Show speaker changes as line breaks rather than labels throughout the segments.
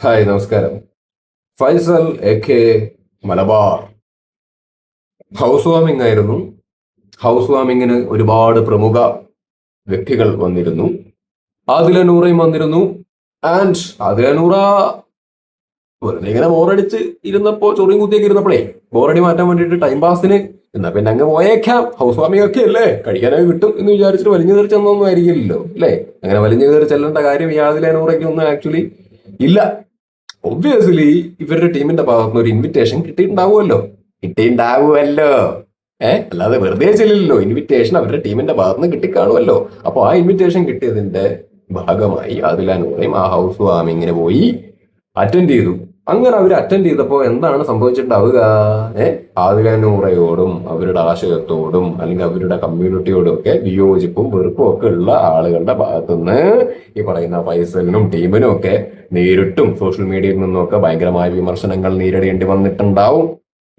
Hi നമസ്കാരം. Faisal A K Malabar. House warming ആയിരുന്നു. House വാമിങ്ങിന് ഒരുപാട് പ്രമുഖ വ്യക്തികൾ വന്നിരുന്നു. ആദില നൂറയും വന്നിരുന്നു. ആൻഡ് ആദില നൂറ വെറുതെ ഇങ്ങനെ ബോറടിച്ച് ഇരുന്നപ്പോൾ ചൊറിയും കുത്തിയൊക്കെ ഇരുന്നപ്പോഴേ ബോറടി മാറ്റാൻ വേണ്ടിയിട്ട് ടൈം പാസിന് എന്നാ പിന്നെ അങ്ങ് പോയേക്കാം. ഹൗസ് വാമിംഗ് അല്ലേ കഴിക്കാനായി കിട്ടും എന്ന് വിചാരിച്ചിട്ട് വലിഞ്ഞു ചെന്നൊന്നും ആയിരിക്കില്ലല്ലോ അല്ലേ? അങ്ങനെ വലിഞ്ഞു കയറി ചെല്ലേണ്ട കാര്യം യാതിലെ ഒന്നും ആക്ച്വലി ഇല്ല. ഒബ്വിയസ്ലി ഇവരുടെ ടീമിന്റെ ഭാഗത്തുനിന്ന് ഒരു ഇൻവിറ്റേഷൻ കിട്ടിയിട്ടുണ്ടാവുമല്ലോ. കിട്ടിയിട്ടുണ്ടാവുമല്ലോ. ഏഹ് അല്ലാതെ വെറുതെ ചെല്ലില്ലല്ലോ ഇൻവിറ്റേഷൻ അവരുടെ ടീമിന്റെ ഭാഗത്തുനിന്ന് കിട്ടിക്കാണുമല്ലോ. അപ്പൊ ആ ഇൻവിറ്റേഷൻ കിട്ടിയതിന്റെ ഭാഗമായി അതിലാനൂറയും ആ ഹൗസ് വാമിങ്ങിന് പോയി. അറ്റൻഡ് ചെയ്തു. അങ്ങനെ അവർ അറ്റൻഡ് ചെയ്തപ്പോൾ എന്താണ് സംഭവിച്ചിട്ടുണ്ടാവുക? ഏഹ് ആദിലാനൂറയോടും അവരുടെ ആശയത്തോടും അല്ലെങ്കിൽ അവരുടെ കമ്മ്യൂണിറ്റിയോടും ഒക്കെ വിയോജിപ്പും വെറുപ്പും ഒക്കെ ഉള്ള ആളുകളുടെ ഭാഗത്തുനിന്ന് ഈ പറയുന്ന ഫൈസലിനും ടീമിനും ഒക്കെ നേരിട്ടും സോഷ്യൽ മീഡിയയിൽ നിന്നൊക്കെ ഭയങ്കരമായ വിമർശനങ്ങൾ നേരിടേണ്ടി വന്നിട്ടുണ്ടാവും.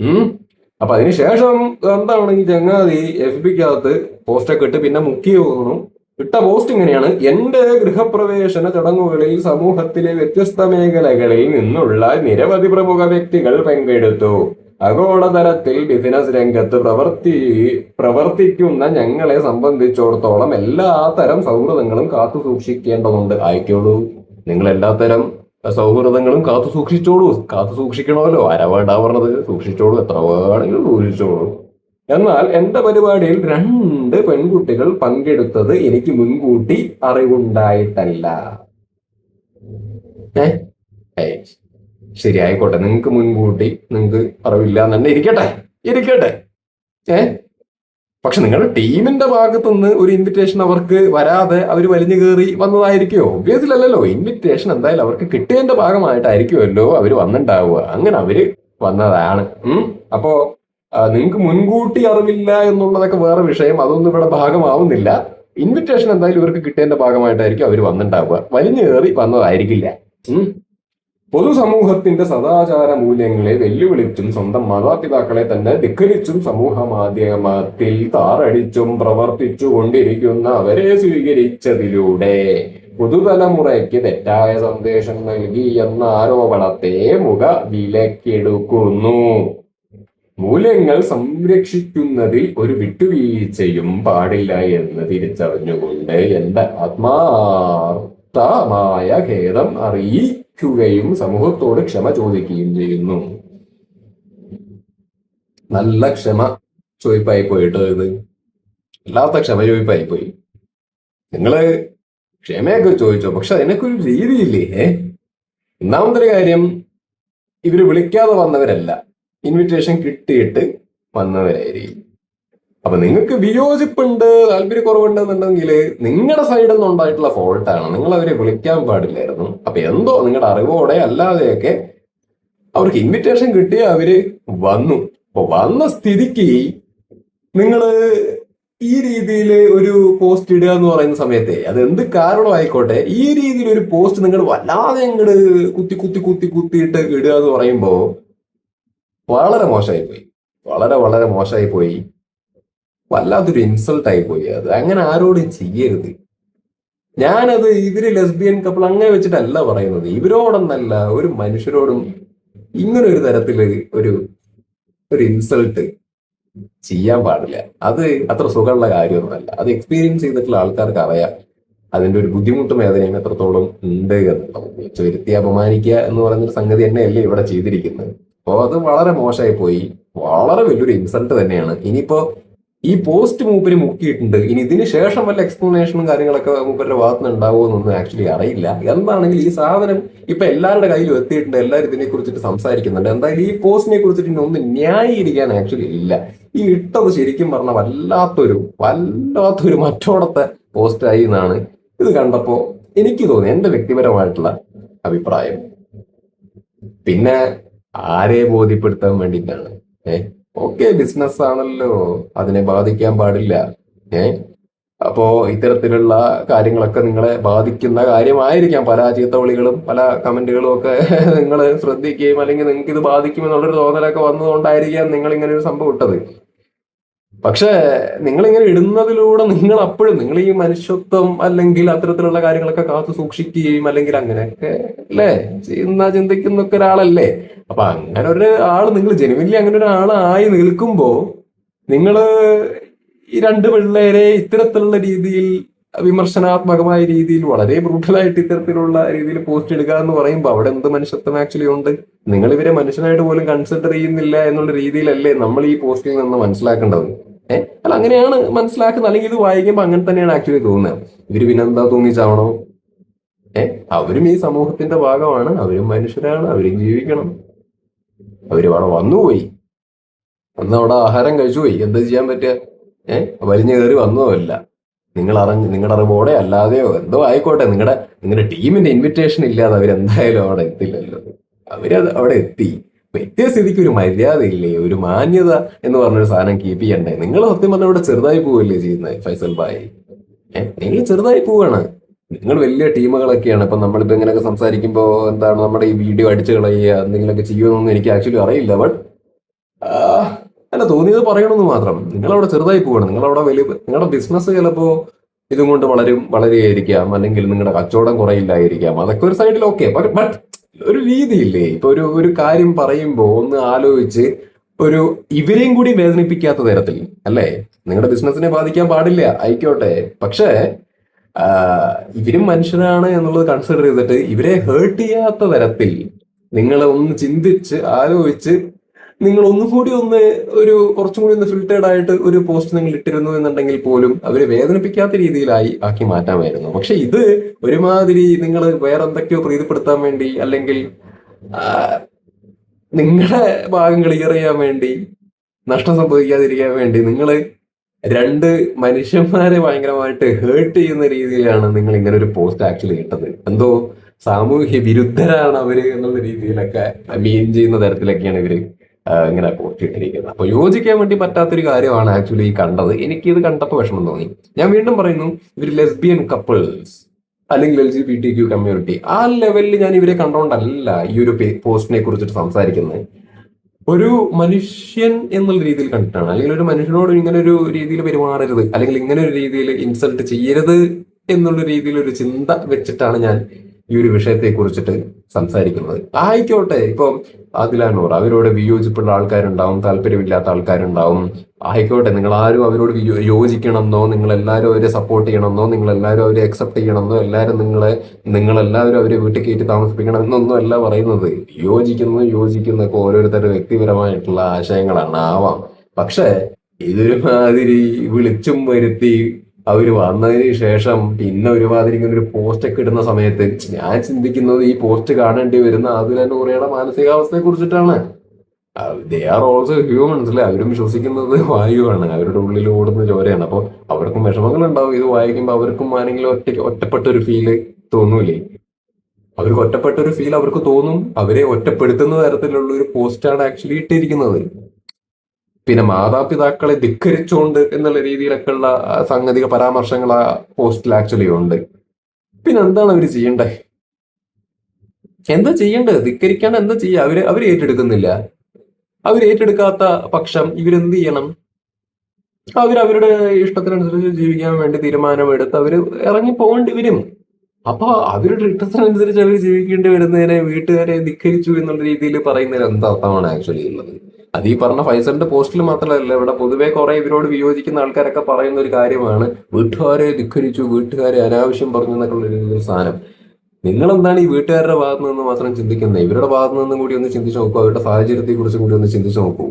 ഉം? അപ്പൊ അതിനുശേഷം എന്താണ് ഈ ചങ്ങാതി എഫ് ബിക്കകത്ത് പോസ്റ്റൊക്കെ ഇട്ട് പിന്നെ മുക്കി തോന്നുന്നു. ഇട്ട പോസ്റ്റ് ഇങ്ങനെയാണ്. എന്റെ ഗൃഹപ്രവേശന ചടങ്ങുകളിൽ സമൂഹത്തിലെ വ്യത്യസ്ത മേഖലകളിൽ നിന്നുള്ള നിരവധി പ്രമുഖ വ്യക്തികൾ പങ്കെടുത്തു. ആഗോളതലത്തിൽ ബിസിനസ് രംഗത്ത് പ്രവർത്തി പ്രവർത്തിക്കുന്ന ഞങ്ങളെ സംബന്ധിച്ചിടത്തോളം എല്ലാ തരം സൗഹൃദങ്ങളും കാത്തു സൂക്ഷിക്കേണ്ടതുണ്ട്. ആയിക്കോളൂ. നിങ്ങൾ എല്ലാത്തരം സൗഹൃദങ്ങളും കാത്തു സൂക്ഷിച്ചോളൂ. കാത്തു സൂക്ഷിക്കണമല്ലോ. ആരാ വേണ്ടാ പറഞ്ഞത്? സൂക്ഷിച്ചോളൂ. എത്ര വേണമെങ്കിലും സൂക്ഷിച്ചോളൂ. എന്നാൽ എന്റെ പരിപാടിയിൽ രണ്ട് പെൺകുട്ടികൾ പങ്കെടുത്തത് എനിക്ക് മുൻകൂട്ടി അറിവുണ്ടായിട്ടല്ല. ഏ? ശരി ആയിക്കോട്ടെ നിങ്ങൾക്ക് മുൻകൂട്ടി നിങ്ങൾക്ക് അറിവില്ല എന്നെ ഇരിക്കട്ടെ. ഇരിക്കട്ടെ. ഏ? പക്ഷെ നിങ്ങളുടെ ടീമിന്റെ ഭാഗത്തു നിന്ന് ഒരു ഇൻവിറ്റേഷൻ അവർക്ക് വരാതെ അവർ വലിഞ്ഞു കയറി വന്നതായിരിക്കുമോ ഒബ്വിയസ്ലി അല്ലല്ലോ. ഇൻവിറ്റേഷൻ എന്തായാലും അവർക്ക് കിട്ടിയതിന്റെ ഭാഗമായിട്ടായിരിക്കുമല്ലോ അവർ വന്നിട്ടുണ്ടാവുക. അങ്ങനെ അവർ വന്നതാണ്. അപ്പോ നിങ്ങൾക്ക് മുൻകൂട്ടി അറിവില്ല എന്നുള്ളതൊക്കെ വേറെ വിഷയം. അതൊന്നും ഇവിടെ ഭാഗമാവുന്നില്ല. ഇൻവിറ്റേഷൻ എന്തായാലും ഇവർക്ക് കിട്ടേണ്ട ഭാഗമായിട്ടായിരിക്കും അവർ വന്നിട്ടുണ്ടാവുക വലിഞ്ഞു കയറി വന്നതായിരിക്കില്ല. പൊതുസമൂഹത്തിന്റെ സദാചാര മൂല്യങ്ങളെ വെല്ലുവിളിച്ചും സ്വന്തം മാതാപിതാക്കളെ തന്നെ ധിക്കരിച്ചും സമൂഹ മാധ്യമത്തിൽ താറടിച്ചും പ്രവർത്തിച്ചു കൊണ്ടിരിക്കുന്ന അവരെ സ്വീകരിച്ചതിലൂടെ പുതുതലമുറയ്ക്ക് തെറ്റായ സന്ദേശം നൽകി എന്ന ആരോപണത്തെ മുഖ വിലക്കെടുക്കുന്നു മൂല്യങ്ങൾ സംരക്ഷിക്കുന്നതിൽ ഒരു വിട്ടുവീഴ്ചയും പാടില്ല എന്ന് തിരിച്ചറിഞ്ഞുകൊണ്ട് എന്റെ ആത്മാർത്ഥമായ ഖേദം അറിയിക്കുകയും സമൂഹത്തോട് ക്ഷമ ചോദിക്കുകയും ചെയ്യുന്നു. നല്ല ക്ഷമ ചോദിപ്പായി പോയിട്ട് ഇത്? അല്ലാത്ത ക്ഷമ ചോദിപ്പായി പോയി. നിങ്ങൾ ക്ഷമയൊക്കെ ചോദിച്ചോ? പക്ഷെ അതിനൊക്കെ ഒരു രീതിയില്ലേ ഒന്നാമതൊരു കാര്യം ഇവർ വിളിക്കാതെ വന്നവരല്ല. ഇൻവിറ്റേഷൻ കിട്ടിയിട്ട് വന്നവരായിരിക്കും. അപ്പൊ നിങ്ങൾക്ക് വിയോജിപ്പുണ്ട് താല്പര്യക്കുറവുണ്ട് എന്നുണ്ടെങ്കിൽ നിങ്ങളുടെ സൈഡിൽ നിന്ന് ഉണ്ടായിട്ടുള്ള ഫോൾട്ടാണ് നിങ്ങൾ അവരെ വിളിക്കാൻ പാടില്ലായിരുന്നു. അപ്പൊ എന്തോ നിങ്ങളുടെ അറിവോടെ അല്ലാതെയൊക്കെ അവർക്ക് ഇൻവിറ്റേഷൻ കിട്ടിയ അവർ വന്നു. അപ്പൊ വന്ന സ്ഥിതിക്ക് നിങ്ങൾ ഈ രീതിയിൽ ഒരു പോസ്റ്റ് ഇടുക എന്ന് പറയുന്ന സമയത്തെ അത് എന്ത് കാരണമായിക്കോട്ടെ ഈ രീതിയിൽ ഒരു പോസ്റ്റ് നിങ്ങൾ വല്ലാതെ അങ്ങോട്ട് കുത്തി കുത്തി കുത്തി കുത്തിയിട്ട് ഇടുക എന്ന് പറയുമ്പോ വളരെ മോശമായി പോയി വളരെ വളരെ മോശമായി പോയി വല്ലാത്തൊരു ഇൻസൾട്ട് ആയി പോയി അത്. അങ്ങനെ ആരോടും ചെയ്യരുത്. ഞാനത് ഇവർ ലെസ്ബിയൻ കപ്പിൾ അങ്ങനെ വെച്ചിട്ടല്ല പറയുന്നത്. ഇവരോടൊന്നല്ല ഒരു മനുഷ്യരോടും ഇങ്ങനെ ഒരു തരത്തിൽ ഒരു ഒരു ഇൻസൾട്ട് ചെയ്യാൻ പാടില്ല. അത് അത്ര സുഖമുള്ള കാര്യമൊന്നുമല്ല. അത് എക്സ്പീരിയൻസ് ചെയ്തിട്ടുള്ള ആൾക്കാർക്ക് അറിയാം. അതിന്റെ ഒരു ബുദ്ധിമുട്ടും വേദനയും എത്രത്തോളം ഉണ്ട് എന്നുള്ളത്. വെച്ച് വരുത്തി അപമാനിക്കുക എന്ന് പറയുന്നൊരു സംഗതി തന്നെയല്ലേ ഇവിടെ ചെയ്തിരിക്കുന്നത്. അപ്പോൾ അത് വളരെ മോശമായി പോയി. വളരെ വലിയൊരു ഇൻസൾട്ട് തന്നെയാണ്. ഇനിയിപ്പോ ഈ പോസ്റ്റ് മൂപ്പര് മുക്കിയിട്ടുണ്ട്. ഇനി ഇതിന് ശേഷം വല്ല എക്സ്പ്ലനേഷനും കാര്യങ്ങളൊക്കെ മൂപ്പരുടെ ഭാഗത്ത് നിന്ന് ഉണ്ടാവുമെന്നൊന്നും ആക്ച്വലി അറിയില്ല. എന്താണെങ്കിൽ ഈ സാധനം ഇപ്പൊ എല്ലാവരുടെ കയ്യിലും എത്തിയിട്ടുണ്ട്. എല്ലാവരും ഇതിനെ കുറിച്ചിട്ട് സംസാരിക്കുന്നുണ്ട്. എന്തായാലും ഈ പോസ്റ്റിനെ കുറിച്ചിട്ട് ഇനി ഒന്നും ന്യായീകരിക്കാൻ ആക്ച്വലി ഇല്ല. ഈ ഇട്ടത് ശരിക്കും പറഞ്ഞ വല്ലാത്തൊരു വല്ലാത്തൊരു മറ്റോടത്തെ പോസ്റ്റ് ആയി എന്നാണ് ഇത് കണ്ടപ്പോ എനിക്ക് തോന്നി എന്റെ വ്യക്തിപരമായിട്ടുള്ള അഭിപ്രായം. പിന്നെ ആരെ ബോധ്യപ്പെടുത്താൻ വേണ്ടിയിട്ടാണ്? ഏ? ഓക്കെ ബിസിനസ് ആണല്ലോ. അതിനെ ബാധിക്കാൻ പാടില്ല. ഏ? അപ്പോ ഇത്തരത്തിലുള്ള കാര്യങ്ങളൊക്കെ നിങ്ങളെ ബാധിക്കുന്ന കാര്യമായിരിക്കാം. പല ചീത്തവിളികളും പല കമന്റുകളും ഒക്കെ നിങ്ങൾ ശ്രദ്ധിക്കുകയും അല്ലെങ്കിൽ നിങ്ങൾക്ക് ഇത് ബാധിക്കുമെന്നുള്ളൊരു തോന്നലൊക്കെ വന്നതുകൊണ്ടായിരിക്കാം നിങ്ങൾ ഇങ്ങനെ ഒരു സംഭവം ഇട്ടത്. പക്ഷേ നിങ്ങളിങ്ങനെ ഇടുന്നതിലൂടെ നിങ്ങൾ അപ്പോഴും നിങ്ങൾ ഈ മനുഷ്യത്വം അല്ലെങ്കിൽ അത്തരത്തിലുള്ള കാര്യങ്ങളൊക്കെ കാത്തു സൂക്ഷിക്കുകയും അല്ലെങ്കിൽ അങ്ങനെയൊക്കെ അല്ലേ? ചെയ്യുന്ന ചിന്തിക്കുന്നൊക്കെ ഒരാളല്ലേ? അപ്പൊ അങ്ങനെ ഒരു ആൾ നിങ്ങൾ ജനുവിൻലി അങ്ങനെ ഒരാളായി നിൽക്കുമ്പോ നിങ്ങൾ ഈ രണ്ട് പിള്ളേരെ ഇത്തരത്തിലുള്ള രീതിയിൽ വിമർശനാത്മകമായ രീതിയിൽ വളരെ ബ്രൂട്ടലായിട്ട് ഇത്തരത്തിലുള്ള രീതിയിൽ പോസ്റ്റ് ഇടുക എന്ന് പറയുമ്പോൾ അവിടെ എന്ത് മനുഷ്യത്വം ആക്ച്വലി ഉണ്ട്? നിങ്ങൾ ഇവരെ മനുഷ്യനായിട്ട് പോലും കൺസിഡർ ചെയ്യുന്നില്ല എന്നുള്ള രീതിയിലല്ലേ നമ്മൾ ഈ പോസ്റ്റിൽ നിന്ന് മനസ്സിലാക്കേണ്ടത്. അല്ല അങ്ങനെയാണ് മനസ്സിലാക്കുന്നത്. അല്ലെങ്കിൽ ഇത് വായിക്കുമ്പോൾ അങ്ങനെ തന്നെയാണ് ആക്ച്വലി തോന്നുന്നത്. ഇവർ പിന്നെ എന്താ തോന്നിച്ചാവണോ ഏഹ് അവരും ഈ സമൂഹത്തിന്റെ ഭാഗമാണ്. അവരും മനുഷ്യരാണ്. അവരും ജീവിക്കണം. അവർ അവിടെ വന്നുപോയി. അന്ന് അവിടെ ആഹാരം കഴിച്ചു പോയി. എന്താ ചെയ്യാൻ പറ്റുക? ഏഹ് വലിഞ്ഞു കയറി വന്നതല്ല നിങ്ങൾ അറിഞ്ഞ് നിങ്ങളുടെ അറിവോടെ അല്ലാതെയോ എന്തോ ആയിക്കോട്ടെ. നിങ്ങളുടെ നിങ്ങളുടെ ടീമിന്റെ ഇൻവിറ്റേഷൻ ഇല്ലാതെ അവരെന്തായാലും അവിടെ എത്തില്ലല്ലോ. അവരത് അവിടെ എത്തി. എത്തിയ സ്ഥിതിക്ക് ഒരു മര്യാദ ഇല്ലേ ഒരു മാന്യത എന്ന് പറഞ്ഞൊരു സാധനം കീപ്പ് ചെയ്യണ്ടേ? നിങ്ങൾ സത്യം പറഞ്ഞ ഇവിടെ ചെറുതായി പോവല്ലേ ചെയ്യുന്നത് ഫൈസൽ ഭായി? നിങ്ങൾ ചെറുതായി പോവാണ്. നിങ്ങൾ വലിയ ടീമുകളൊക്കെയാണ്. ഇപ്പൊ നമ്മളിപ്പോ ഇങ്ങനെയൊക്കെ സംസാരിക്കുമ്പോൾ എന്താണ് നമ്മുടെ ഈ വീഡിയോ അടിച്ചു കളയുക എന്തെങ്കിലുമൊക്കെ ചെയ്യുമെന്നൊന്നും എനിക്ക് ആക്ച്വലി അറിയില്ല ബട്ട് അല്ല തോന്നിയത് പറയണമെന്ന് മാത്രം. നിങ്ങളവിടെ ചെറുതായി പോവാണ്. നിങ്ങളവിടെ വലിയ നിങ്ങളുടെ ബിസിനസ് ചിലപ്പോ ഇതും കൊണ്ട് വളരും വളരെയായിരിക്കാം അല്ലെങ്കിൽ നിങ്ങളുടെ കച്ചവടം കുറയില്ലായിരിക്കാം. അതൊക്കെ ഒരു സൈഡിൽ ഓക്കെ ബട്ട് ഒരു രീതിയില്ലേ? ഇപ്പൊ ഒരു ഒരു കാര്യം പറയുമ്പോൾ ഒന്ന് ആലോചിച്ച് ഒരു ഇവരെയും കൂടി വേദനിപ്പിക്കാത്ത തരത്തിൽ അല്ലേ? നിങ്ങളുടെ ബിസിനസിനെ ബാധിക്കാൻ പാടില്ല ആയിക്കോട്ടെ. പക്ഷേ ഇവരും മനുഷ്യരാണ് എന്നുള്ളത് കൺസിഡർ ചെയ്തിട്ട് ഇവരെ ഹേർട്ട് ചെയ്യാത്ത തരത്തിൽ നിങ്ങൾ ഒന്ന് ചിന്തിച്ച് ആലോചിച്ച് നിങ്ങൾ ഒന്നും കൂടി ഒന്ന് ഒരു കുറച്ചും കൂടി ഒന്ന് ഫിൽറ്റേഡ് ആയിട്ട് ഒരു പോസ്റ്റ് നിങ്ങൾ ഇട്ടിരുന്നു എന്നുണ്ടെങ്കിൽ പോലും അവരെ വേദനിപ്പിക്കാത്ത രീതിയിലായി ആക്കി മാറ്റാമായിരുന്നു. പക്ഷെ ഇത് ഒരുമാതിരി നിങ്ങൾ വേറെ എന്തൊക്കെയോ പ്രീതിപ്പെടുത്താൻ വേണ്ടി അല്ലെങ്കിൽ നിങ്ങളുടെ ഭാഗം ക്ലിയർ ചെയ്യാൻ വേണ്ടി നഷ്ടം സംഭവിക്കാതിരിക്കാൻ വേണ്ടി നിങ്ങൾ രണ്ട് മനുഷ്യന്മാരെ ഭയങ്കരമായിട്ട് ഹേർട്ട് ചെയ്യുന്ന രീതിയിലാണ് നിങ്ങൾ ഇങ്ങനെ ഒരു പോസ്റ്റ് ആക്ച്വലി ഇട്ടത്. എന്തോ സാമൂഹ്യ വിരുദ്ധരാണ് അവർ എന്നുള്ള രീതിയിലൊക്കെ മീൻ ചെയ്യുന്ന തരത്തിലൊക്കെയാണ് ഇവർ ഇങ്ങനെ പോസ്റ്റ് അപ്പോൾ അപ്പൊ യോജിക്കാൻ വേണ്ടി പറ്റാത്തൊരു കാര്യമാണ് ആക്ച്വലി ഈ കണ്ടത്. എനിക്ക് ഇത് കണ്ടപ്പോൾ വിഷമം തോന്നി. ഞാൻ വീണ്ടും പറയുന്നു ഇവർ ലെസ്ബിയൻ കപ്പിൾസ് അല്ലെങ്കിൽ L G B T Q community ആ ലെവലിൽ ഞാൻ ഇവരെ കണ്ടോണ്ടല്ല ഈ ഒരു പോസ്റ്റിനെ കുറിച്ചിട്ട് സംസാരിക്കുന്നത് ഒരു മനുഷ്യൻ എന്നുള്ള രീതിയിൽ കണ്ടിട്ടാണ്. അല്ലെങ്കിൽ ഒരു മനുഷ്യനോട് ഇങ്ങനെ ഒരു രീതിയിൽ പെരുമാറരുത്. അല്ലെങ്കിൽ ഇങ്ങനെ ഒരു രീതിയിൽ ഇൻസൾട്ട് ചെയ്യരുത് എന്നുള്ള രീതിയിൽ ഒരു ചിന്ത വെച്ചിട്ടാണ് ഞാൻ ഈ ഒരു വിഷയത്തെ കുറിച്ചിട്ട് സംസാരിക്കുന്നത്. ആയിക്കോട്ടെ ഇപ്പൊ അതിലാണോ അവരോട് വിയോജിപ്പുള്ള ആൾക്കാരുണ്ടാവും താല്പര്യമില്ലാത്ത ആൾക്കാരുണ്ടാവും. ആയിക്കോട്ടെ നിങ്ങൾ ആരും അവരോട് യോജിക്കണമെന്നോ നിങ്ങൾ എല്ലാവരും അവരെ സപ്പോർട്ട് ചെയ്യണമെന്നോ നിങ്ങൾ എല്ലാവരും അവരെ അക്സെപ്റ്റ് ചെയ്യണമെന്നോ എല്ലാവരും നിങ്ങളെ നിങ്ങൾ എല്ലാവരും അവരെ വീട്ടിൽ കയറ്റി താമസിപ്പിക്കണം എന്നൊന്നും അല്ല പറയുന്നത്. യോജിക്കുന്നു യോജിക്കുന്നൊക്കെ ഓരോരുത്തരുടെ വ്യക്തിപരമായിട്ടുള്ള ആശയങ്ങളാണ് ആവാം. പക്ഷേ ഇതൊരു മാതിരി വിളിച്ചും വരുത്തി അവർ വന്നതിന് ശേഷം പിന്നെ ഒരുമാതിരി ഇങ്ങനെ ഒരു പോസ്റ്റ് ഒക്കെ ഇടുന്ന സമയത്ത് ഞാൻ ചിന്തിക്കുന്നത് ഈ പോസ്റ്റ് കാണേണ്ടി വരുന്ന ആദിലൂറയുടെ മാനസികാവസ്ഥയെ കുറിച്ചിട്ടാണ്. ദേ ആർ ഓൾസോ ഹ്യൂമൻസ് അല്ലേ? അവരും വിശ്വസിക്കുന്നത് വായുവാണ്. അവരുടെ ഉള്ളിൽ ഓടുന്ന ചോരയാണ്. അപ്പോൾ അവർക്കും വിഷമങ്ങൾ ഉണ്ടാവും ഇത് വായിക്കുമ്പോൾ അവർക്കും ആരെങ്കിലും ഒറ്റ ഒറ്റപ്പെട്ട ഒരു ഫീൽ തോന്നൂലേ? അവർക്ക് ഒറ്റപ്പെട്ട ഒരു ഫീൽ അവർക്ക് തോന്നും. അവരെ ഒറ്റപ്പെടുത്തുന്ന തരത്തിലുള്ള ഒരു പോസ്റ്റാണ് ആക്ച്വലി ഇട്ടിരിക്കുന്നത്. പിന്നെ മാതാപിതാക്കളെ ധിക്കരിച്ചുകൊണ്ട് എന്നുള്ള രീതിയിലൊക്കെ ഉള്ള സാങ്കേതിക പരാമർശങ്ങൾ ആ പോസ്റ്റിൽ ആക്ച്വലി ഉണ്ട്. പിന്നെ എന്താണ് അവർ ചെയ്യേണ്ടത് എന്താ ചെയ്യേണ്ടത് ധിക്കരിക്കാണ്ട് എന്താ ചെയ്യുക അവർ അവർ ഏറ്റെടുക്കുന്നില്ല. അവർ ഏറ്റെടുക്കാത്ത പക്ഷം ഇവരെന്ത് ചെയ്യണം? അവർ അവരുടെ ഇഷ്ടത്തിനനുസരിച്ച് ജീവിക്കാൻ വേണ്ടി തീരുമാനമെടുത്ത് അവർ ഇറങ്ങി പോകേണ്ടി വരും. അപ്പൊ അവരുടെ ഇഷ്ടത്തിനനുസരിച്ച് അവർ ജീവിക്കേണ്ടി വരുന്നതിനെ വീട്ടുകാരെ ധിക്കരിച്ചു എന്നുള്ള രീതിയിൽ പറയുന്നതിന് എന്താ അർത്ഥമാണ് ആക്ച്വലി ഉള്ളത്? അത് ഈ പറഞ്ഞ ഫൈസലിന്റെ പോസ്റ്റിൽ മാത്രമല്ല ഇവിടെ പൊതുവേ കുറെ ഇവരോട് വിയോജിക്കുന്ന ആൾക്കാരൊക്കെ പറയുന്ന ഒരു കാര്യമാണ്. വീട്ടുകാരെ ധിക്കരിച്ചു വീട്ടുകാരെ അനാവശ്യം പറഞ്ഞു എന്നൊക്കെ ഉള്ള ഒരു സാധനം. നിങ്ങൾ എന്താണ് ഈ വീട്ടുകാരുടെ ഭാഗത്ത് നിന്ന് മാത്രം ചിന്തിക്കുന്നത്? ഇവരുടെ ഭാഗത്ത് നിന്നും കൂടി ഒന്ന് ചിന്തിച്ചു നോക്കൂ അവരുടെ സാഹചര്യത്തെ കുറിച്ച് കൂടി ഒന്ന് ചിന്തിച്ചു നോക്കൂ.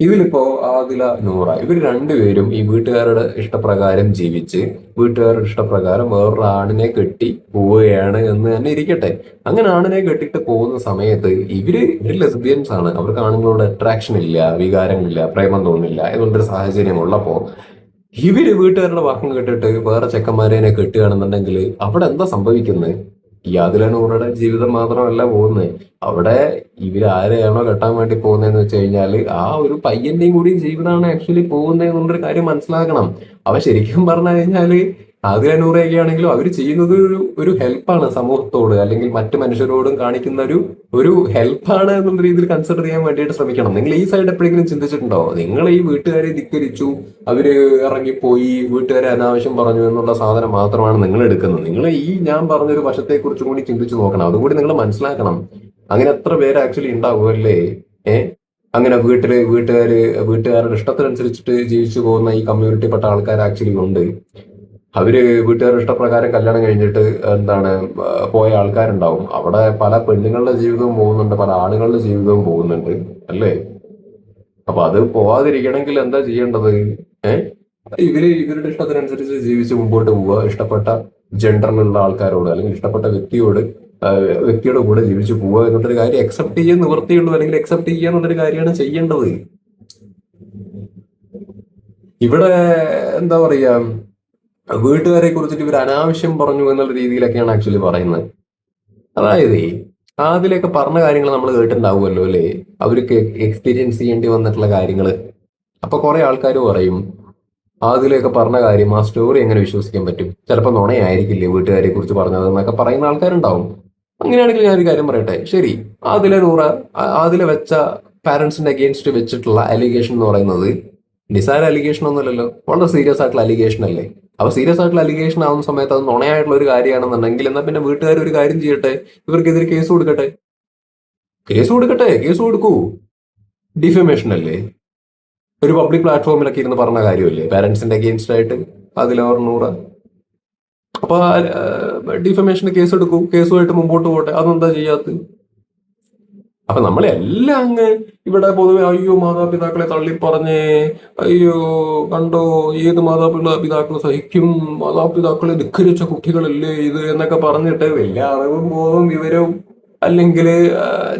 ഇതിലിപ്പോ ആദില നൂറ. ഇവർ രണ്ടുപേരും ഈ വീട്ടുകാരുടെ ഇഷ്ടപ്രകാരം ജീവിച്ച് വീട്ടുകാരുടെ ഇഷ്ടപ്രകാരം വേറൊരു ആണിനെ കെട്ടി പോവുകയാണ് എന്ന് തന്നെ ഇരിക്കട്ടെ. അങ്ങനെ ആണിനെ കെട്ടിട്ട് പോകുന്ന സമയത്ത് ഇവർ ഇവർ ലെസ്ബിയൻസ് ആണ്. അവർക്ക് ആണുങ്ങളോട് അട്രാക്ഷൻ ഇല്ല വികാരങ്ങളില്ല പ്രേമം തോന്നില്ല എന്നുള്ളൊരു സാഹചര്യം ഉള്ളപ്പോ ഇവർ വീട്ടുകാരുടെ വാക്കും കേട്ടിട്ട് വേറെ ചെക്കന്മാരെ കെട്ടുകയാണെന്നുണ്ടെങ്കിൽ അവിടെ എന്താ സംഭവിക്കുന്നത് ഈ ആദിലനൂറുടെ ജീവിതം മാത്രമല്ല പോകുന്നത്. അവിടെ ഇവർ ആരെയാണോ കെട്ടാൻ വേണ്ടി പോകുന്നതെന്ന് വെച്ച് കഴിഞ്ഞാൽ ആ ഒരു പയ്യന്റെയും കൂടി ജീവിതമാണ് ആക്ച്വലി പോകുന്നത് എന്നുള്ളൊരു കാര്യം മനസ്സിലാക്കണം. അവ ശരിക്കും പറഞ്ഞു കഴിഞ്ഞാൽ ആദില നൂറയൊക്കെ അവർ ചെയ്യുന്നത് ഒരു ഒരു ഹെൽപ്പാണ് സമൂഹത്തോട്. അല്ലെങ്കിൽ മറ്റു മനുഷ്യരോടും കാണിക്കുന്ന ഒരു ഒരു ഹെൽപ്പാണ് എന്നുള്ള രീതിയിൽ കൺസിഡർ ചെയ്യാൻ വേണ്ടിയിട്ട് ശ്രമിക്കണം. നിങ്ങൾ ഈ സൈഡ് എപ്പോഴെങ്കിലും ചിന്തിച്ചിട്ടുണ്ടോ? നിങ്ങൾ ഈ വീട്ടുകാരെ ധിക്കരിച്ചു അവർ ഇറങ്ങിപ്പോയി വീട്ടുകാരെ അനാവശ്യം പറഞ്ഞു എന്നുള്ള സാധനം മാത്രമാണ് നിങ്ങൾ എടുക്കുന്നത്. നിങ്ങൾ ഈ ഞാൻ പറഞ്ഞൊരു വശത്തെ കുറിച്ചും കൂടി ചിന്തിച്ചു നോക്കണം. അതുകൂടി നിങ്ങൾ മനസ്സിലാക്കണം. അങ്ങനെ എത്ര പേര് ആക്ച്വലി ഉണ്ടാവുമല്ലേ ഏ? അങ്ങനെ വീട്ടിൽ വീട്ടുകാര് വീട്ടുകാരുടെ ഇഷ്ടത്തിനനുസരിച്ചിട്ട് ജീവിച്ചു പോകുന്ന ഈ കമ്മ്യൂണിറ്റിപ്പെട്ട ആൾക്കാർ ആക്ച്വലി ഉണ്ട്. അവർ വീട്ടുകാരുടെ ഇഷ്ടപ്രകാരം കല്യാണം കഴിഞ്ഞിട്ട് എന്താണ് പോയ ആൾക്കാരുണ്ടാവും. അവിടെ പല പെണ്ണുങ്ങളുടെ ജീവിതവും പോകുന്നുണ്ട് പല ആണുങ്ങളുടെ ജീവിതവും പോകുന്നുണ്ട് അല്ലേ? അപ്പൊ അത് പോവാതിരിക്കണമെങ്കിൽ എന്താ ചെയ്യേണ്ടത്? ഏഹ് ഇവർ ഇവരുടെ ഇഷ്ടത്തിനനുസരിച്ച് ജീവിച്ച് മുമ്പോട്ട് പോവുക. ഇഷ്ടപ്പെട്ട ജെൻഡറിലുള്ള ആൾക്കാരോട് അല്ലെങ്കിൽ ഇഷ്ടപ്പെട്ട വ്യക്തിയോട് വ്യക്തിയുടെ കൂടെ ജീവിച്ച് പോവുക എന്നുള്ളൊരു കാര്യം അക്സെപ്റ്റ് ചെയ്യാൻ നിവൃത്തിയുള്ളൂ അല്ലെങ്കിൽ അക്സെപ്റ്റ് ചെയ്യുക എന്നുള്ളൊരു കാര്യമാണ് ചെയ്യേണ്ടത്. ഇവിടെ എന്താ പറയാ? വീട്ടുകാരെ കുറിച്ചിട്ട് ഇവർ അനാവശ്യം പറഞ്ഞു എന്നുള്ള രീതിയിലൊക്കെയാണ് ആക്ച്വലി പറയുന്നത്. അതായത് അതിലൊക്കെ പറഞ്ഞ കാര്യങ്ങൾ നമ്മൾ കേട്ടിട്ടുണ്ടാവുമല്ലോ അല്ലേ? അവർക്ക് എക്സ്പീരിയൻസ് ചെയ്യേണ്ടി വന്നിട്ടുള്ള കാര്യങ്ങൾ. അപ്പൊ കുറെ ആൾക്കാർ പറയും അതിലൊക്കെ പറഞ്ഞ കാര്യം ആ സ്റ്റോറി എങ്ങനെ വിശ്വസിക്കാൻ പറ്റും? ചിലപ്പോൾ നുണയായിരിക്കില്ലേ വീട്ടുകാരെ കുറിച്ച് പറഞ്ഞത് എന്നൊക്കെ പറയുന്ന ആൾക്കാരുണ്ടാവും. അങ്ങനെയാണെങ്കിൽ ഞാനൊരു കാര്യം പറയട്ടെ. ശരി അതിലെ നൂറ് അതിലെ വെച്ച പാരന്റ്സിന്റെ അഗേൻസ്റ്റ് വെച്ചിട്ടുള്ള അലിഗേഷൻ എന്ന് പറയുന്നത് നിസാര അലിഗേഷൻ ഒന്നുമല്ലല്ലോ. വളരെ സീരിയസ് ആയിട്ടുള്ള അലിഗേഷൻ അല്ലേ? അപ്പൊ സീരിയസ് ആയിട്ടുള്ള അലിഗേഷൻ ആവുന്ന സമയത്ത് അത് നുണയായിട്ടുള്ള ഒരു കാര്യമാണെന്നുണ്ടെങ്കിൽ എന്നാൽ പിന്നെ വീട്ടുകാർ ഒരു കാര്യം ചെയ്യട്ടെ? ഇവർക്കെതിരെ കേസ് കൊടുക്കട്ടെ? കേസ് കൊടുക്കട്ടെ കേസ് കൊടുക്കൂ. ഡിഫമേഷൻ അല്ലേ? ഒരു പബ്ലിക് പ്ലാറ്റ്ഫോമിലൊക്കെ ഇരുന്ന് പറഞ്ഞ കാര്യമല്ലേ? പാരന്റ്സിന്റെ അഗേൻസ്റ്റ് ആയിട്ട് അതിലവർ നൂറ് അപ്പൊ ഡിഫമേഷന് കേസ് എടുക്കൂ. കേസുമായിട്ട് മുമ്പോട്ട് പോട്ടെ. അതെന്താ ചെയ്യാത്തത്? അപ്പൊ നമ്മളെല്ലാം അങ്ങ് ഇവിടെ പൊതുവെ അയ്യോ മാതാപിതാക്കളെ തള്ളിപ്പറഞ്ഞേ അയ്യോ കണ്ടോ ഏത് മാതാപിതാക്കൾ സഹിക്കും മാതാപിതാക്കളെ ധിക്കരിച്ച കുട്ടികളല്ലേ ഇത് എന്നൊക്കെ പറഞ്ഞിട്ട് വലിയ അറിവും ബോധവും വിവരവും അല്ലെങ്കിൽ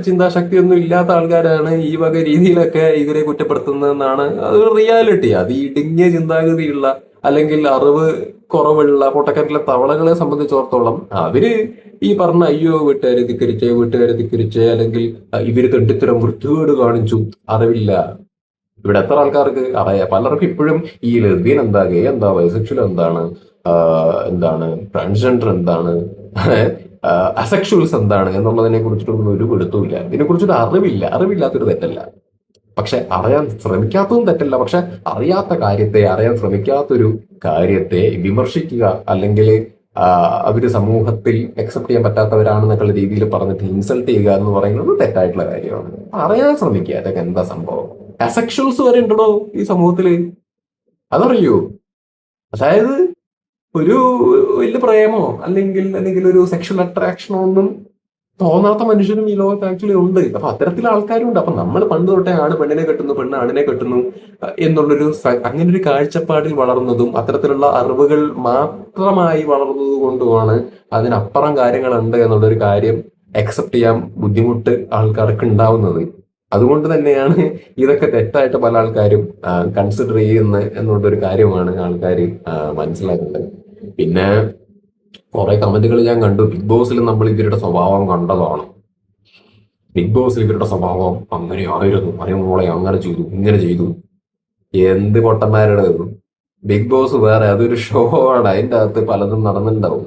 ചിന്താശക്തിയൊന്നും ഇല്ലാത്ത ആൾക്കാരാണ് ഈ വക രീതിയിലൊക്കെ ഇവരെ കുറ്റപ്പെടുത്തുന്നതെന്നാണ് അത് റിയാലിറ്റി അത് ഇടുങ്ങിയ ചിന്താഗതിയുള്ള അല്ലെങ്കിൽ അറിവ് കുറവുള്ള പൊട്ടക്കരത്തിലെ തവളകളെ സംബന്ധിച്ചിടത്തോളം അവർ ഈ പറഞ്ഞ അയ്യോ വീട്ടുകാരെ ധിക്കരിച്ചേ വീട്ടുകാരെ ധിക്കരിച്ചേ അല്ലെങ്കിൽ ഇവർ തെണ്ടിത്തരം വൃത്തികേട് കാണിച്ചു അറിവില്ല. ഇവിടെ എത്ര ആൾക്കാർക്ക് അറിയാം. പലർക്കും ഇപ്പോഴും ഈ ലെസ്ബിയൻ എന്താ ഗേ എന്താ ബൈസെക്ഷൽ എന്താണ് എന്താണ് ട്രാൻസ്ജെൻഡർ എന്താണ് അസെക്ഷൽസ് എന്താണ് എന്നുള്ളതിനെ കുറിച്ചിട്ടൊന്നും ഒരു പിടുത്തമില്ല ഇതിനെ കുറിച്ചൊരു അറിവില്ല. അറിവില്ലാത്തൊരു തെറ്റല്ല. പക്ഷെ അറിയാൻ ശ്രമിക്കാത്തതും തെറ്റല്ല. പക്ഷെ അറിയാത്ത കാര്യത്തെ അറിയാൻ ശ്രമിക്കാത്തൊരു കാര്യത്തെ വിമർശിക്കുക അല്ലെങ്കിൽ അവർ സമൂഹത്തിൽ അക്സെപ്റ്റ് ചെയ്യാൻ പറ്റാത്തവരാണെന്നൊക്കെയുള്ള രീതിയിൽ പറഞ്ഞിട്ട് ഇൻസൾട്ട് ചെയ്യുക എന്ന് പറയുന്നത് തെറ്റായിട്ടുള്ള കാര്യമാണ്. അറിയാൻ ശ്രമിക്കുക അതൊക്കെ എന്താ സംഭവം? അസെക്ഷൽസ് വരെ ഉണ്ടോ ഈ സമൂഹത്തിൽ. അതറിയോ? അതായത് ഒരു വലിയ പ്രേമോ അല്ലെങ്കിൽ അല്ലെങ്കിൽ ഒരു സെക്ഷൽ അട്രാക്ഷനോ ഒന്നും തോന്നാത്ത മനുഷ്യരും ഈ ലോകത്ത് ആക്ച്വലി ഉണ്ട്. അപ്പൊ അത്തരത്തിലുള്ള ആൾക്കാരും ഉണ്ട് അപ്പൊ നമ്മൾ പണ്ട് തൊട്ടേ ആണ് പെണ്ണിനെ കെട്ടുന്നു പെണ്ണ് ആണിനെ കെട്ടുന്നു എന്നുള്ളൊരു അങ്ങനെ ഒരു കാഴ്ചപ്പാടിൽ വളർന്നതും അത്തരത്തിലുള്ള അറിവുകൾ മാത്രമായി വളർന്നത് കൊണ്ടുമാണ് അതിനപ്പുറം കാര്യങ്ങളുണ്ട് എന്നുള്ളൊരു കാര്യം അക്സെപ്റ്റ് ചെയ്യാൻ ബുദ്ധിമുട്ട് ആൾക്കാർക്ക് ഉണ്ടാവുന്നത്. അതുകൊണ്ട് തന്നെയാണ് ഇതൊക്കെ തെറ്റായിട്ട് പല ആൾക്കാരും കൺസിഡർ ചെയ്യുന്നത് എന്നുള്ളൊരു കാര്യമാണ് ആൾക്കാർ മനസ്സിലാക്കേണ്ടത് പിന്നെ കുറെ കമന്റുകൾ ഞാൻ കണ്ടു. ബിഗ് ബോസിൽ നമ്മൾ ഇവരുടെ സ്വഭാവം കണ്ടതാണ്. ബിഗ് ബോസിൽ ഇവരുടെ സ്വഭാവം അങ്ങനെ ആയിരുന്നു അറിയുമ്പോളെ അങ്ങനെ ചെയ്തു ഇങ്ങനെ ചെയ്തു. എന്ത് പൊട്ടന്മാരുടെ ബിഗ് ബോസ് വേറെ അതൊരു ഷോ ആണ്. അതിന്റെ അകത്ത് പലതും നടന്നിട്ടുണ്ടാവും.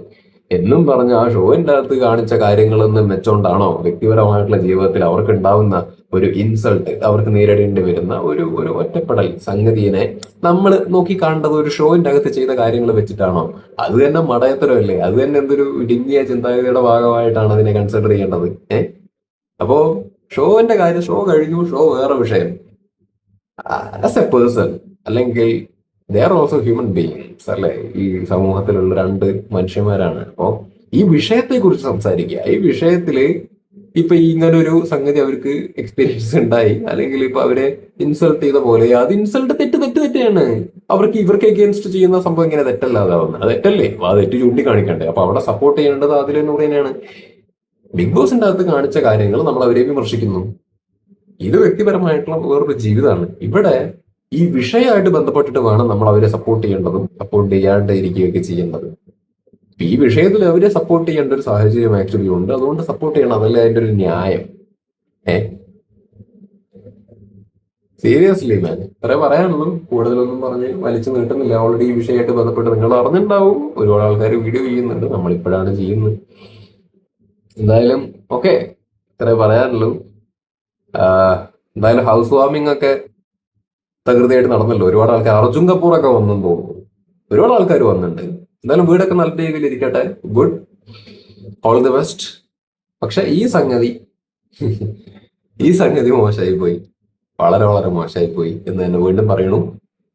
എന്നും പറഞ്ഞ ആ ഷോയിന്റെ അകത്ത് കാണിച്ച കാര്യങ്ങളൊന്നും മെച്ചോണ്ടാണോ വ്യക്തിപരമായിട്ടുള്ള ജീവിതത്തിൽ അവർക്ക് ഉണ്ടാവുന്ന ഒരു ഇൻസൾട്ട് അവർക്ക് നേരിടേണ്ടി വരുന്ന ഒരു ഒരു ഒറ്റപ്പെടൽ സംഗതിയെ നമ്മൾ നോക്കി കാണേണ്ടത് ഒരു ഷോയിന്റെ അകത്ത് ചെയ്ത കാര്യങ്ങൾ വെച്ചിട്ടാണോ? അത് തന്നെ മടയത്തരമല്ലേ? അത് തന്നെ എന്തൊരു ഇടുങ്ങിയ ചിന്താഗതിയുടെ ഭാഗമായിട്ടാണ് അതിനെ കൺസിഡർ ചെയ്യേണ്ടത് ഏഹ് അപ്പോ ഷോവിന്റെ കാര്യം ഷോ കഴിഞ്ഞു ഷോ വേറെ വിഷയം. ആസ് എ പേഴ്സൺ അല്ലെങ്കിൽ ദർ ഓൾസോ ഹ്യൂമൻ ബീയിങ്സ് അല്ലെ? ഈ സമൂഹത്തിലുള്ള രണ്ട് മനുഷ്യന്മാരാണ്. അപ്പോ ഈ വിഷയത്തെ കുറിച്ച് സംസാരിക്കുക. ഈ വിഷയത്തിൽ ഇപ്പൊ ഇങ്ങനെ ഒരു സംഗതി അവർക്ക് എക്സ്പീരിയൻസ് ഉണ്ടായി. അല്ലെങ്കിൽ ഇപ്പൊ അവരെ ഇൻസൾട്ട് ചെയ്ത പോലെ. അത് ഇൻസൾട്ട് തെറ്റ് തെറ്റ് തെറ്റാണ്. അവർക്ക് ഇവർക്ക് എഗെയിൻസ്റ്റ് ചെയ്യുന്ന സംഭവം ഇങ്ങനെ തെറ്റല്ലാതാവുന്നത് അത് തെറ്റല്ലേ? ആ തെറ്റ് ചൂണ്ടിക്കാണിക്കണ്ടേ. അപ്പൊ അവിടെ സപ്പോർട്ട് ചെയ്യേണ്ടത് അതിൽ പറയുന്നതാണ് ബിഗ് ബോസിന്റെ അകത്ത് കാണിച്ച കാര്യങ്ങൾ നമ്മൾ അവരെ വിമർശിക്കുന്നു. ഇത് വ്യക്തിപരമായിട്ടുള്ള വേറൊരു ജീവിതമാണ് ഇവിടെ ഈ വിഷയമായിട്ട് ബന്ധപ്പെട്ടിട്ട് വേണം നമ്മൾ അവരെ സപ്പോർട്ട് ചെയ്യേണ്ടതും സപ്പോർട്ട് ചെയ്യാണ്ടിരിക്കുകയൊക്കെ ചെയ്യേണ്ടത്. ഈ വിഷയത്തിൽ അവരെ സപ്പോർട്ട് ചെയ്യേണ്ട ഒരു സാഹചര്യം ആക്ച്വലി ഉണ്ട്. അതുകൊണ്ട് സപ്പോർട്ട് ചെയ്യണം. അതല്ല അതിന്റെ ഒരു ന്യായം. ഏ? സീരിയസ്ലി മാൻ ഇത്ര പറയാനുള്ളൂ. കൂടുതലൊന്നും പറഞ്ഞ് വലിച്ചു നീട്ടുന്നില്ല. ഓൾറെഡി ഈ വിഷയമായിട്ട് ബന്ധപ്പെട്ട് നിങ്ങൾ അറിഞ്ഞിട്ടുണ്ടാവും. ഒരുപാട് ആൾക്കാർ വീഡിയോ ചെയ്യുന്നുണ്ട്. നമ്മളിപ്പോഴാണ് ചെയ്യുന്നത്. എന്തായാലും ഓക്കെ ഇത്ര പറയാനുള്ളൂ. എന്തായാലും ഹൗസ് വാമിംഗ് ഒക്കെ തകൃതിയായിട്ട് നടന്നല്ലോ. ഒരുപാട് ആൾക്കാർ. അർജുൻ കപൂർ ഒക്കെ വന്നെന്ന് തോന്നുന്നു ഒരുപാട് ആൾക്കാർ വന്നിട്ടുണ്ട്. എന്തായാലും വീടൊക്കെ നല്ല രീതിയിൽ ഇരിക്കട്ടെ. ഗുഡ് ഓൾ ദി ബെസ്റ്റ് പക്ഷെ ഈ സംഗതി ഈ സംഗതി മോശമായി പോയി. വളരെ വളരെ മോശമായി പോയി എന്ന് തന്നെ വീണ്ടും പറയണു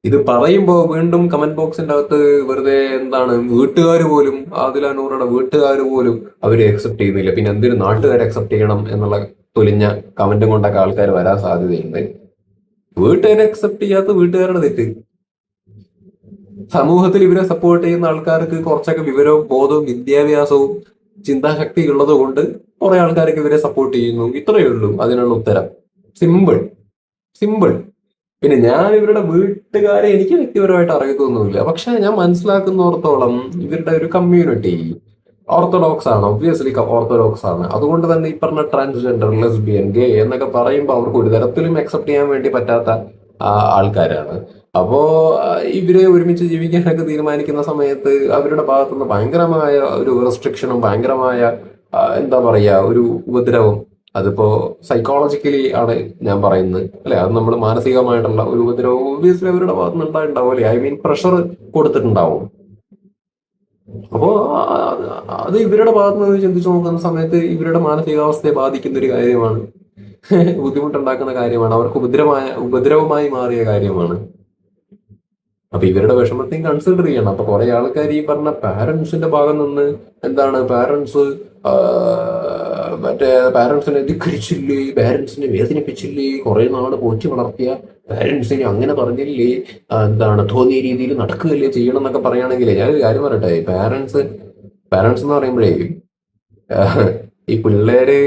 ഇത് പറയുമ്പോൾ വീണ്ടും കമന്റ് ബോക്സിന്റെ അകത്ത് വെറുതെ എന്താണ് വീട്ടുകാർ പോലും ആദില നൂറുടെ വീട്ടുകാർ പോലും അവർ അക്സെപ്റ്റ് ചെയ്യുന്നില്ല. പിന്നെ എന്തിനു നാട്ടുകാർ അക്സെപ്റ്റ് ചെയ്യണം എന്നുള്ള തുലിഞ്ഞ കമന്റും കൊണ്ടൊക്കെ ആൾക്കാർ വരാൻ സാധ്യതയുണ്ട്. വീട്ടുകാരെ അക്സെപ്റ്റ് ചെയ്യാത്ത വീട്ടുകാരുടെ തെറ്റ്. സമൂഹത്തിൽ ഇവരെ സപ്പോർട്ട് ചെയ്യുന്ന ആൾക്കാർക്ക് കുറച്ചൊക്കെ വിവരവും ബോധവും വിദ്യാഭ്യാസവും ചിന്താശക്തി ഉള്ളത് കൊണ്ട് കുറെ ആൾക്കാർക്ക് ഇവരെ സപ്പോർട്ട് ചെയ്യുന്നു. ഇത്രയേ ഉള്ളൂ അതിനുള്ള ഉത്തരം. സിമ്പിൾ സിമ്പിൾ പിന്നെ ഞാൻ ഇവരുടെ വീട്ടുകാരെ എനിക്ക് വ്യക്തിപരമായിട്ട് അറിയത്തൊന്നുമില്ല. പക്ഷെ ഞാൻ മനസ്സിലാക്കുന്നിടത്തോളം ഇവരുടെ ഒരു കമ്മ്യൂണിറ്റി ഓർത്തഡോക്സ് ആണ്. ഒബ്വിയസ്ലി ഓർത്തഡോക്സ് ആണ്. അതുകൊണ്ട് തന്നെ ഈ പറഞ്ഞ ട്രാൻസ്ജെൻഡർ ലെസ്ബിയൻ ഗേ എന്നൊക്കെ പറയുമ്പോൾ അവർക്ക് ഒരു തരത്തിലും അക്സെപ്റ്റ് ചെയ്യാൻ വേണ്ടി പറ്റാത്ത ആൾക്കാരാണ്. അപ്പോ ഇവരെ ഒരുമിച്ച് ജീവിക്കാനൊക്കെ തീരുമാനിക്കുന്ന സമയത്ത് അവരുടെ ഭാഗത്തുനിന്ന് ഭയങ്കരമായ ഒരു റെസ്ട്രിക്ഷനും ഭയങ്കരമായ എന്താ പറയാ ഒരു ഉപദ്രവം അതിപ്പോ സൈക്കോളജിക്കലി ആണ് ഞാൻ പറയുന്നത്. അല്ലെ? അത് നമ്മൾ മാനസികമായിട്ടുള്ള ഒരു ഉപദ്രവം ഓബിയസ്ലി അവരുടെ ഭാഗത്തുനിന്ന് ഉണ്ടായിട്ടുണ്ടാവും ഐ മീൻ പ്രഷർ കൊടുത്തിട്ടുണ്ടാവും. അപ്പോ അത് ഇവരുടെ ഭാഗത്ത് നിന്ന് ചിന്തിച്ചു നോക്കുന്ന സമയത്ത് ഇവരുടെ മാനസികാവസ്ഥയെ ബാധിക്കുന്ന ഒരു കാര്യമാണ്. ബുദ്ധിമുട്ടുണ്ടാക്കുന്ന കാര്യമാണ്. അവർക്ക് ഉപദ്രവമായ ഉപദ്രവമായി മാറിയ കാര്യമാണ്. അപ്പൊ ഇവരുടെ വിഷമത്തെയും കൺസിഡർ ചെയ്യണം. അപ്പൊ കുറെ ആൾക്കാർ ഈ പറഞ്ഞ പാരന്റ്സിന്റെ ഭാഗം നിന്ന് എന്താണ് പാരന്റ്സ് മറ്റേ പാരന്റ്സിനെ ധിക്കരിച്ചില്ലേ പാരന്റ്സിനെ വേദനിപ്പിച്ചില്ലേ കുറെ നാൾ പോറ്റി വളർത്തിയ പാരന്റ്സിനെ അങ്ങനെ പറഞ്ഞില്ലേ എന്താണ് തോന്നിയ രീതിയിൽ നടക്കുകയല്ലേ ചെയ്യണം എന്നൊക്കെ പറയുകയാണെങ്കിൽ ഒരു കാര്യം പറയട്ടെ. പാരന്റ്സ് പാരന്റ്സ് എന്ന് പറയുമ്പോഴേ ഈ പിള്ളേര്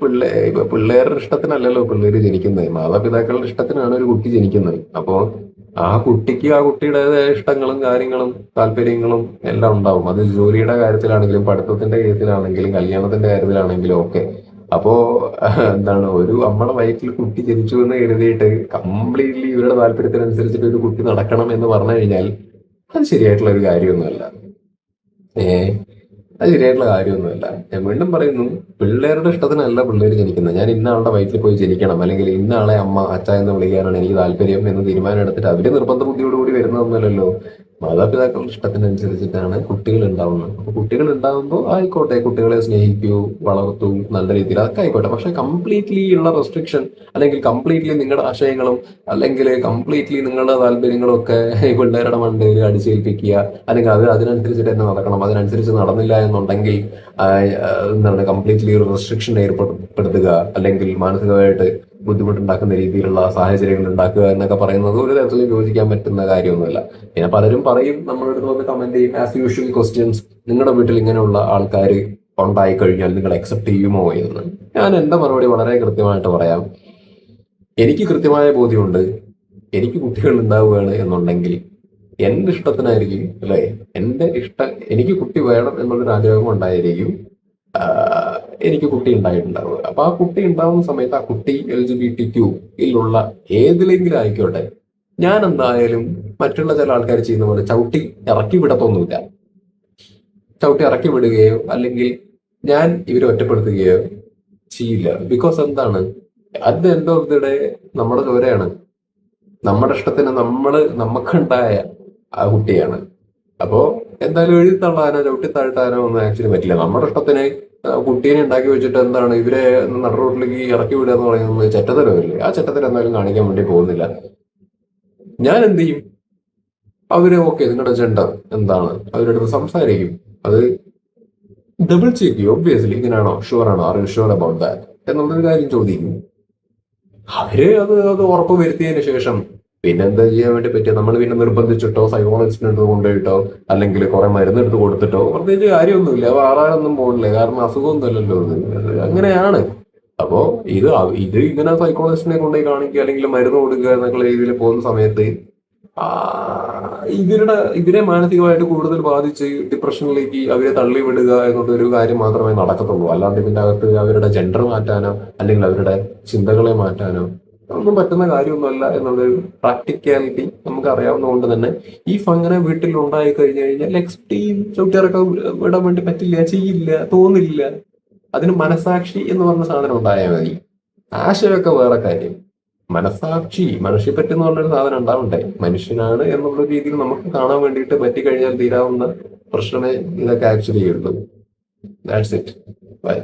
പിള്ളേ പിള്ളേരുടെ ഇഷ്ടത്തിനല്ലല്ലോ പിള്ളേര് ജനിക്കുന്നത്. മാതാപിതാക്കളുടെ ഇഷ്ടത്തിനാണ് ഒരു കുട്ടി ജനിക്കുന്നത്. അപ്പോ ആ കുട്ടിക്ക് ആ കുട്ടിയുടേതായ ഇഷ്ടങ്ങളും കാര്യങ്ങളും താല്പര്യങ്ങളും എല്ലാം ഉണ്ടാവും. അത് ജോലിയുടെ കാര്യത്തിലാണെങ്കിലും പഠിത്തത്തിന്റെ കാര്യത്തിലാണെങ്കിലും കല്യാണത്തിന്റെ കാര്യത്തിലാണെങ്കിലും ഒക്കെ. അപ്പോ എന്താണ് ഒരു അമ്മയുടെ വയറ്റിൽ കുട്ടി ജനിച്ചു എന്ന് കരുതിയിട്ട് കംപ്ലീറ്റ്ലി ഇവരുടെ താല്പര്യത്തിനനുസരിച്ചിട്ട് ഒരു കുട്ടി നടക്കണം എന്ന് പറഞ്ഞു കഴിഞ്ഞാൽ അത് ശരിയായിട്ടുള്ള ഒരു കാര്യമൊന്നുമല്ല. ഏ? അത് ശരിയായിട്ടുള്ള കാര്യമൊന്നുമല്ല. ഞാൻ വീണ്ടും പറയുന്നു പിള്ളേരുടെ ഇഷ്ടത്തിനല്ല പിള്ളേർ ജനിക്കുന്നത്. ഞാൻ ഇന്ന ആളുടെ വയറ്റിൽ പോയി ജനിക്കണം അല്ലെങ്കിൽ ഇന്ന ആളെ അമ്മ അച്ഛ എന്ന് വിളിക്കാനാണ് എനിക്ക് താല്പര്യം എന്ന് തീരുമാനം എടുത്തിട്ട് അവർ നിർബന്ധ ബുദ്ധിയോടുകൂടി വരുന്നതൊന്നുമല്ലല്ലോ. മാതാപിതാക്കളുടെ ഇഷ്ടത്തിനനുസരിച്ചിട്ടാണ് കുട്ടികൾ ഉണ്ടാവുന്നത്. അപ്പൊ കുട്ടികൾ ഉണ്ടാവുമ്പോൾ ആയിക്കോട്ടെ കുട്ടികളെ സ്നേഹിക്കൂ വളർത്തൂ നല്ല രീതിയിൽ അതൊക്കെ ആയിക്കോട്ടെ. പക്ഷെ കംപ്ലീറ്റ്ലി ഉള്ള റെസ്ട്രിക്ഷൻ അല്ലെങ്കിൽ കംപ്ലീറ്റ്ലി നിങ്ങളുടെ ആശയങ്ങളും അല്ലെങ്കിൽ കംപ്ലീറ്റ്ലി നിങ്ങളുടെ താല്പര്യങ്ങളും ഒക്കെ ഈ പിള്ളേരുടെ മണ്ടയിൽ അടിച്ചേൽപ്പിക്കുക അല്ലെങ്കിൽ അത് അതിനനുസരിച്ചിട്ട് തന്നെ നടക്കണം അതിനനുസരിച്ച് നടന്നില്ല എന്നുണ്ടെങ്കിൽ എന്താണ് കംപ്ലീറ്റ്ലി ഒരു റെസ്ട്രിക്ഷൻ ഏർപ്പെടുത്തുക അല്ലെങ്കിൽ മാനസികമായിട്ട് ബുദ്ധിമുട്ടുണ്ടാക്കുന്ന രീതിയിലുള്ള സാഹചര്യങ്ങൾ ഉണ്ടാക്കുക എന്നൊക്കെ പറയുന്നത് ഒരു തരത്തിലും യോജിക്കാൻ പറ്റുന്ന കാര്യമൊന്നുമല്ല. പിന്നെ പലരും പറയും നമ്മുടെ അടുത്ത് വന്ന് കമന്റ് ചെയ്യും ആസ് യൂഷ്വൽ ക്വസ്റ്റ്യൻസ് നിങ്ങളുടെ വീട്ടിൽ ഇങ്ങനെയുള്ള ആൾക്കാർ ഉണ്ടായി കഴിഞ്ഞാൽ നിങ്ങൾ അക്സെപ്റ്റ് ചെയ്യുമോ എന്ന്. ഞാൻ എന്റെ മറുപടി വളരെ കൃത്യമായിട്ട് പറയാം. എനിക്ക് കൃത്യമായ ബോധ്യമുണ്ട്. എനിക്ക് കുട്ടികൾ ഉണ്ടാവുകയാണ് എന്നുണ്ടെങ്കിൽ എന്റെ ഇഷ്ടത്തിനായിരിക്കും അല്ലെ? എന്റെ ഇഷ്ട എനിക്ക് കുട്ടി വേണം എന്നുള്ളൊരു ആഗ്രഹം ഉണ്ടായിരിക്കും. എനിക്ക് കുട്ടി ഉണ്ടായിട്ടുണ്ടാവുക. അപ്പൊ ആ കുട്ടി ഉണ്ടാവുന്ന സമയത്ത് ആ കുട്ടി എൽ ജി ബി ടി ക്യൂയിലുള്ള ഏതിലെങ്കിലും ആയിക്കോട്ടെ ഞാൻ എന്തായാലും മറ്റുള്ള ചില ആൾക്കാർ ചെയ്യുന്ന പോലെ ചവിട്ടി ഇറക്കി വിടത്തൊന്നുമില്ല. ചവിട്ടി ഇറക്കി വിടുകയോ അല്ലെങ്കിൽ ഞാൻ ഇവരെ ഒറ്റപ്പെടുത്തുകയോ ചെയ്യില്ല. ബിക്കോസ് എന്താണ്? അത് എന്തോ ഇവിടെ നമ്മുടെ ചോരയാണ്. നമ്മുടെ ഇഷ്ടത്തിന് നമ്മൾ നമുക്കുണ്ടായ ആ കുട്ടിയാണ്. അപ്പോ എന്തായാലും എഴുതി തള്ളാനോ ചവിട്ടി താഴ്ത്താനോ ഒന്നും ആക്ച്വലി പറ്റില്ല. നമ്മുടെ ഇഷ്ടത്തിന് കുട്ടീനെ ഉണ്ടാക്കി വെച്ചിട്ട് എന്താണ് ഇവരെ നട റോഡിലേക്ക് ഇറക്കി വിടുക എന്ന് പറയുന്നത് ചെറ്റത്തരമില്ലേ? ആ ചെറ്റത്തരം എന്തായാലും കാണിക്കാൻ വേണ്ടി പോകുന്നില്ല. ഞാൻ എന്ത് ചെയ്യും? അവർ ഓക്കെ നിങ്ങളുടെ ജെൻഡർ എന്താണ്? അവരുടെ സംസാരിക്കും. അത് ഡബിൾ ചെക്ക് ഒബ്വിയസ്ലി ഇങ്ങനെയാണോ ഷുവർ ആണോ? Are you sure about that എന്നുള്ളൊരു കാര്യം ചോദിക്കും. അവർ അത് അത് ഉറപ്പ് വരുത്തിയതിനു ശേഷം പിന്നെ എന്താ ചെയ്യാൻ വേണ്ടി പറ്റിയ? നമ്മൾ പിന്നെ നിർബന്ധിച്ചിട്ടോ സൈക്കോളജിസ്റ്റിന് എടുത്ത് കൊണ്ടുപോയിട്ടോ അല്ലെങ്കിൽ കുറെ മരുന്ന് എടുത്ത് കൊടുത്തിട്ടോ പ്രത്യേകിച്ച് കാര്യമൊന്നുമില്ല. ആറാനൊന്നും പോകില്ല കാരണം അസുഖമൊന്നുമല്ലല്ലോ ഇത്. അങ്ങനെയാണ്. അപ്പോ ഇത് ഇത് ഇങ്ങനെ സൈക്കോളജിസ്റ്റിനെ കൊണ്ടുപോയി കാണിക്കുക അല്ലെങ്കിൽ മരുന്ന് കൊടുക്കുക എന്നൊക്കെ രീതിയിൽ പോകുന്ന സമയത്ത് ഇവരുടെ ഇവരെ മാനസികമായിട്ട് കൂടുതൽ ബാധിച്ച് ഡിപ്രഷനിലേക്ക് അവരെ തള്ളിവിടുക ഒരു കാര്യം മാത്രമേ നടക്കത്തുള്ളൂ. അല്ലാണ്ട് ഇതിന്റെ അകത്ത് അവരുടെ ജെൻഡർ മാറ്റാനോ അല്ലെങ്കിൽ അവരുടെ ചിന്തകളെ മാറ്റാനോ ഒന്നും പറ്റുന്ന കാര്യമൊന്നുമല്ല എന്നുള്ളൊരു പ്രാക്ടിക്കാലിറ്റി നമുക്ക് അറിയാവുന്നതുകൊണ്ട് തന്നെ ഈ ഫങ്ങനെ വീട്ടിൽ ഉണ്ടായി കഴിഞ്ഞു കഴിഞ്ഞാൽ നെക്സ്റ്റ് ഈ ചവിട്ടിയിറക്കം വിടാൻ വേണ്ടി പറ്റില്ല ചെയ്യില്ല തോന്നില്ല. അതിന് മനസാക്ഷി എന്ന് പറഞ്ഞ സാധനം ഉണ്ടായാൽ മതി. ആശയമൊക്കെ വേറെ കാര്യം. മനസാക്ഷി മനുഷ്യപ്പറ്റ് എന്ന് പറഞ്ഞൊരു സാധനം ഉണ്ടാവണ്ടേ? മനുഷ്യനാണ് എന്നുള്ള രീതിയിൽ നമുക്ക് കാണാൻ വേണ്ടിയിട്ട് പറ്റിക്കഴിഞ്ഞാൽ തീരാവുന്ന പ്രശ്നമേ ഇതൊക്കെ ആക്ച്വലി ഉള്ളൂ. That's it by